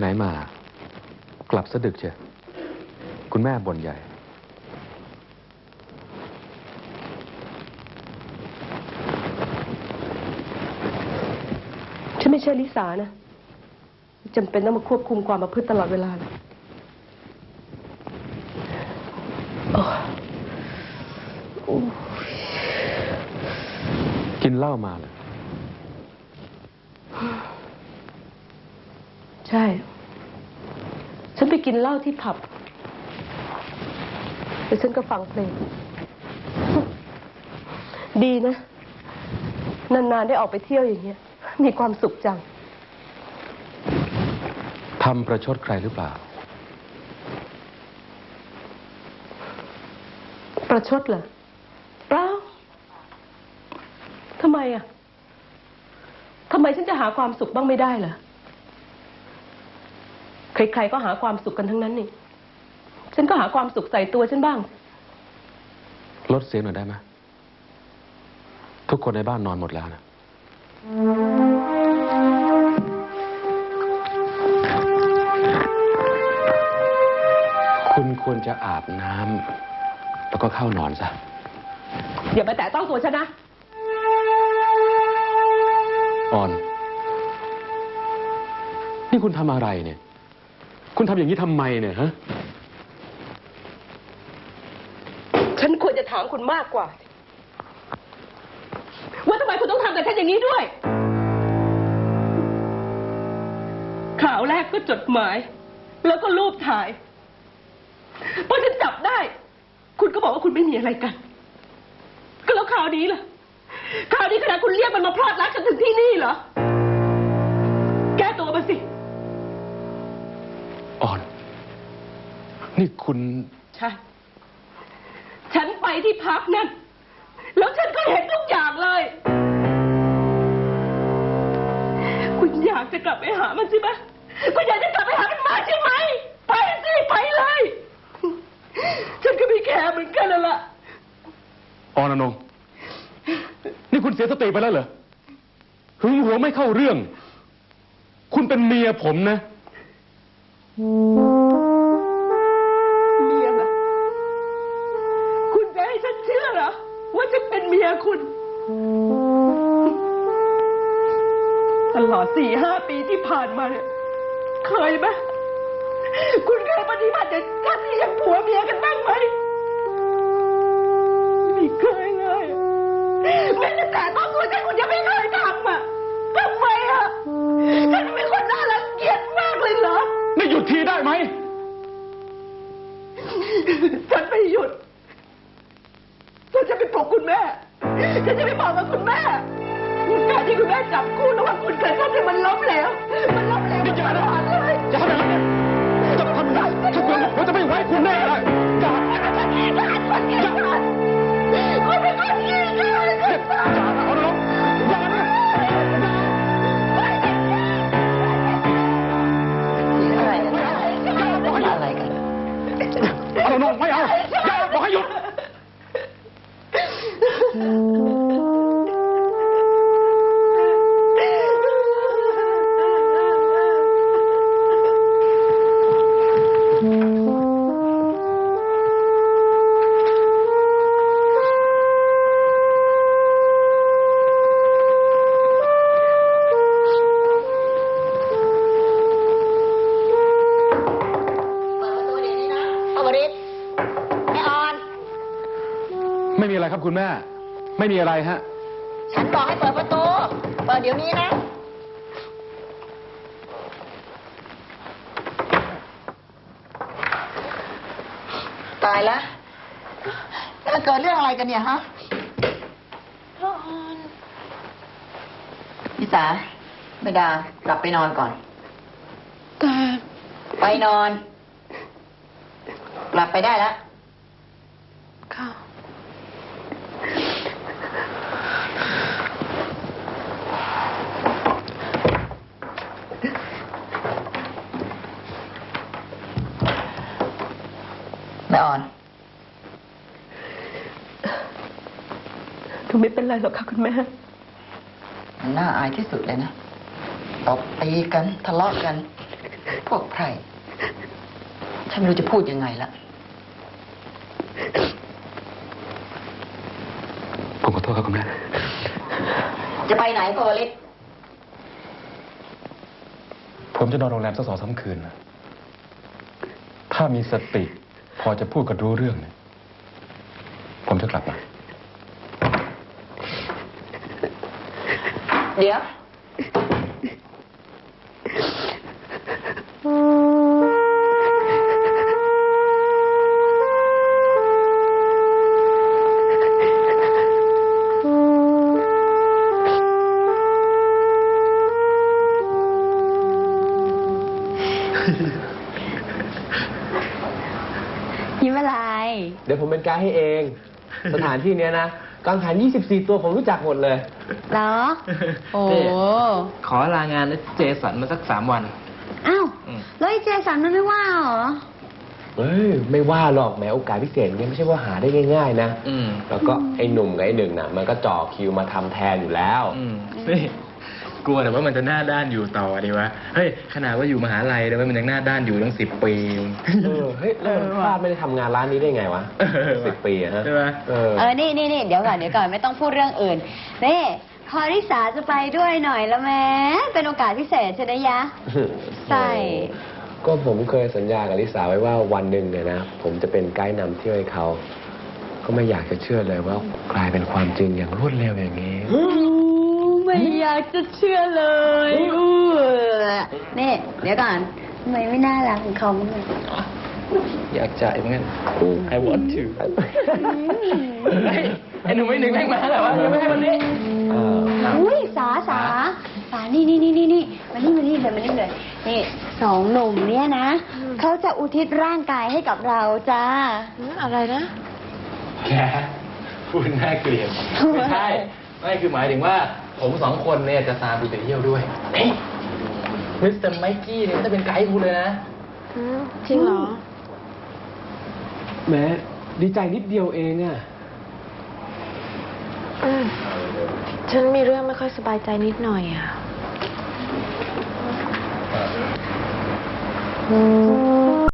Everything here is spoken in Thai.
ไหนมา กลับสะดึกเชียวคุณแม่บ่นใหญ่ ฉันไม่ใช่ลิสานะจำเป็นต้องมาควบคุมความประพฤติตลอดเวลาเลยโอ้โอ้กินเหล้ามาเลย ช่ ฉันไปกินเหล้าที่ผับแล้วฉันก็ฟังเพลง ดีนะ นาน ๆ ได้ออกไปเที่ยวอย่างเงี้ย มีความสุขจัง ทำประชดใครหรือเปล่า ประชดเหรอ เปล่า ทำไมอะ ทำไมฉันจะหาความสุขบ้างไม่ได้เหรอ ใครๆก็หาความสุขกันทั้งนั้นนี่ ฉันก็หาความสุขใส่ตัวฉันบ้าง ลดเสียงหน่อยได้ไหมทุกคนในบ้านนอนหมดแล้วนะ คุณควรจะอาบน้ำแล้วก็เข้านอนซะ อย่ามาแตะต้องตัวฉันนะ ออน นี่คุณทำอะไรเนี่ย คุณทำอย่างนี้ทำไมเนี่ยฮะ ฉันควรจะถามคุณมากกว่า ว่าทำไมคุณต้องทำกับฉันอย่างนี้ด้วย ข่าวแรกก็จดหมาย แล้วก็รูปถ่ายพอฉันจับได้ คุณก็บอกว่าคุณไม่มีอะไรกัน ก็แล้วข่าวนี้ล่ะข่าวนี้ขนาดคุณเรียกมันมาพลอดรักกันถึงที่นี่เหรอ นี่คุณ ใช่ ฉันไปที่พักนั่น แล้วฉันก็เห็นทุกอย่างเลย คุณอยากจะกลับไปหามันใช่ไหมคุณอยากจะกลับไปหามันมากใช่ไหม ไปสิไปเลย ฉันก็ไม่แคร์เหมือนกันนั่นแหละออนอนงนี่คุณเสียสติไปแล้วเหรอ หึงหวงไม่เข้าเรื่อง คุณเป็นเมียผมนะ ตลอดสี่ห้าปีที่ผ่านมาเนี่ย เคยไหมคุณเคยปฏิบัติอย่างกันที่อย่างผัวเมียกันบ้างไหมไม่เคยเลยแม้แต่แต่ต้องตัวฉันคุณยังไม่เคยทำอะทำไมอะฉันเป็นคนน่ารังเกียจมากเลยเหรอนี่หยุดทีได้ไหม ฉันไม่หยุด ฉันจะไปปลุกคุณแม่ ฉันจะไปบอกกับคุณแม่การที่คุณแม่จับคู่ระหว่างคุณกับฉันเนี่ยมันล้มเหลว ไม่มีอะไรครับคุณแม่ ไม่มีอะไรฮะ ฉันบอกให้เปิดประตู เปิดเดี๋ยวนี้นะ ตายแล้วนี่มันเกิดเรื่องอะไรกันเนี่ยฮะพ่อออนนิสาไม่ดากลับไปนอนก่อน แต่ไปนอน กลับไปได้แล้วค่ะ หนูไม่เป็นไรหรอกค่ะคุณแม่ มันน่าอายที่สุดเลยนะตบตีกันทะเลาะกัน พวกไพร่ฉันไม่รู้จะพูดยังไงละผมขอโทษครับคุณแม่ จะไปไหนโกวลิศผมจะนอนโรงแรมสักสองสามคืนนะถ้ามีสติ พอจะพูดกันรู้เรื่องเนี่ยผมจะกลับมา ดี๋ยว ยิ้มอะไร เดี๋ยวผมเป็นไกด์ให้เอง สถานที่เนี้ยนะ กังหัน 24 ตัวผมรู้จักหมดเลย เหรอ โอ้นี่ขอลางานเจสันมาสักสามวัน อ้าวอืม แล้วไอ้เจสันมันไม่ว่าเหรอ เอ้ยไม่ว่าหรอกแหม้โอกาสพิเศษเนี่ยไม่ใช่ว่าหาได้ง่าย ๆ นะ อืม แล้วก็ไอ้หนุ่มกับไอ้หนึ่งน่ะ มันก็จ่อคิวมาทำแทนอยู่แล้ว อืมนี่ กลัวแต่ว่ามันจะหน้าด้านอยู่ต่อดีวะเฮ้ยขนาดว่าอยู่มหาลัยแต่ว่ามันยังหน้าด้านอยู่ตั้งสิบปีเออเฮ้ยแล้วมันพลาดไม่ได้ทำงานร้านนี้ได้ไงวะเออสิบปีอะฮะใช่ไหมเออเออนี่นี่นี่เดี๋ยวก่อนเดี๋ยวก่อนไม่ต้องพูดเรื่องอื่นนี่พอริสาจะไปด้วยหน่อยแล้วแม้เป็นโอกาสพิเศษใช่ไหมยะใช่ก็ผมเคยสัญญากับลิสาไว้ว่าวันหนึ่งเนี่ยนะผมจะเป็นไกด์นำเที่ยวให้เขา ก็ไม่อยากจะเชื่อเลยว่ากลายเป็นความจริงอย่างรวดเร็วอย่างนี้ ไม่อยากจะเชื่อเลยอู้นี่เดี๋ยวก่อนทำไมไม่น่ารักของเขาบ้างเลยอยากจ่ายเหมือนกัน I want to เฮ้ยไอ้หนุ่มไอ้หนึ่งแม่งมาแล้ววะยังไม่ให้วันนี้เอออุ้ยสาสาสานี่นี่นี่นี่นี่มานี่มานี่เลยมานี่เลยนี่สองหนุ่มเนี่ยนะเขาจะอุทิศร่างกายให้กับเราจ้าอะไรนะ แกพูดน่าเกลียดไม่ใช่ไม่คือหมายถึงว่า ผมสองคนเนี่ยจะตามไปเที่ยวด้วยเฮ้ยมิสเตอร์ไมกี้เนี่ยจะเป็นไกด์กูเลยนะจริงเหรอแหม้ดีใจนิดเดียวเองอะอืมฉันมีเรื่องไม่ค่อยสบายใจนิดหน่อยอะอืม